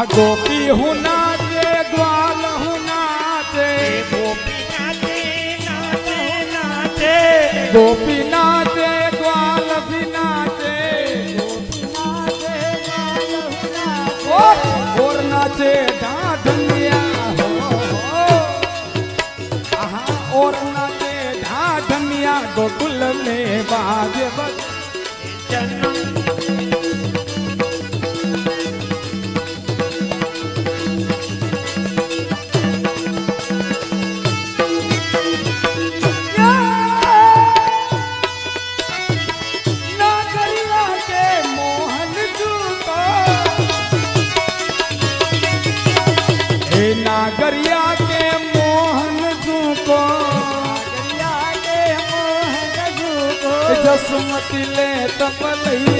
આ ગોપી હું નાચે ગ્વાલ હું નાચે ગોપી નાચે નાચે નાચે ગોપી નાચે ગ્વાલ ભી નાચે ગોપી નાચે ગ્વાલ હું નાચે ગોર નાચે ઢાઢમિયા આહા ઓર નાચે ઢાઢમિયા ગોકુલ મે બાજ બજ ચન્નો દસમતી લે તપલૈયા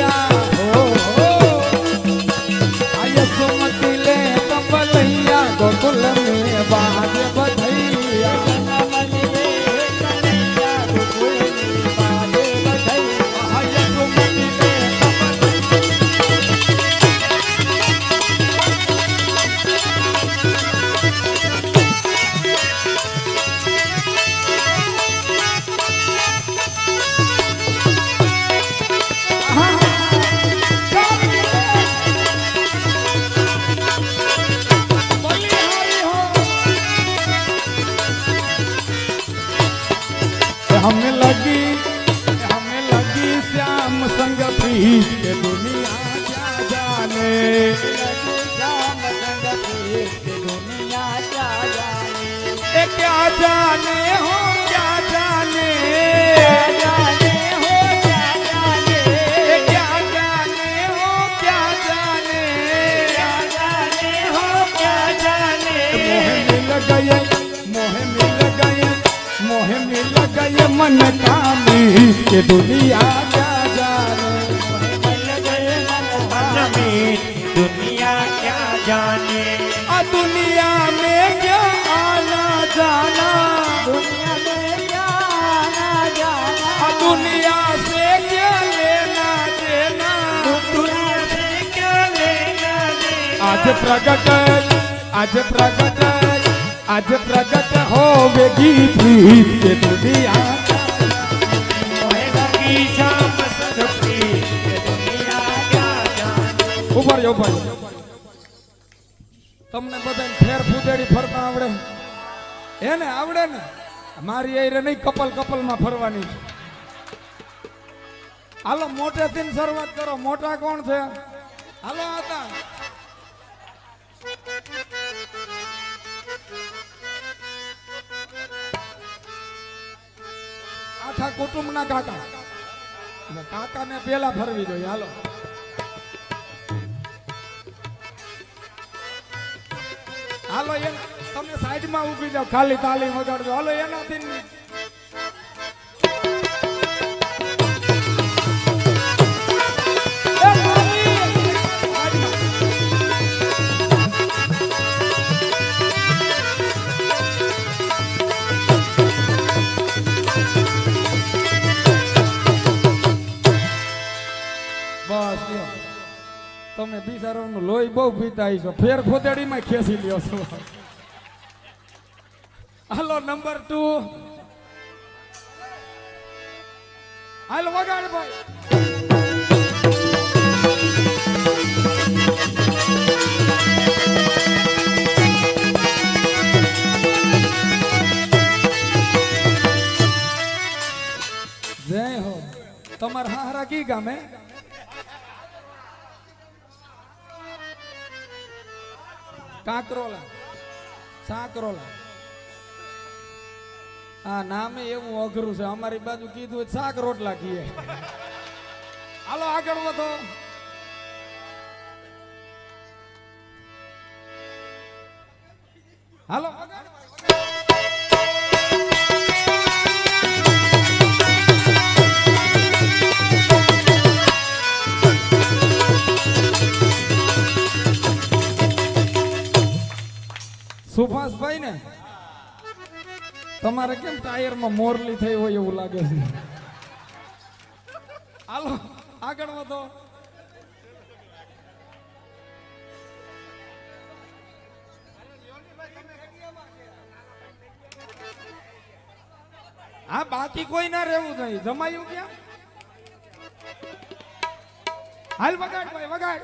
हमें लगी हमें लगी श्याम संग प्रीत के दुनिया क्या जाने ए क्या जाने हो क्या जाने मन कामी के दुनिया क्या जाने? दुनिया क्या जाने? आ दुनिया में क्या आना जाना? दुनिया में क्या आना जाना? आ दुनिया से क्या लेना देना? दुनिया से क्या लेना देना? आज प्रगट आज प्रगट आज प्रगट होवेगी प्रीत के दुनिया ઉપર ભાઈ. તમને બધાને ફેર ફૂદેડી ફરતા આવડે. એને આવડે ને, મારી એ નહીં, કપલ કપલમાં ફરવાની હાલો, મોટેથી શરૂઆત કરો. મોટા કોણ છે? હાલો હતા આખા કુટુંબના કાકા. કાકાને પેલા ફરવી જોઈએ. હાલો. હાલો એ તમે સાઈડમાં ઊભી જાઓ ખાલી તાલી વગાડજો. હાલો એનાથી! બસ તમે બિચારાનું લોહી બહુ પીતા છો ફેર ખોદેડીમાં ખેંચી લ્યો છો. હાલો નંબર ટુ હાલ વગાડ ભાઈ. જય હો. તમાર હારા કી ગામે? કાંકરોલા. સાંકરોલા. આ નામે એવું અઘરું છે. અમારી બાજુ કીધું શાક રોટલા કીએ. હાલો, આગળ વધો. હાલો સુભાષભાઈ તમારે કેમ ટાયરમાં મોરલી થઈ હોય એવું લાગે છે? હાલો, આગળ વધો. હા, બાકી કોઈ ના રહેવું નહીં જમાયું ક્યાં હાલ વગાડ ભાઈ, વગાડ.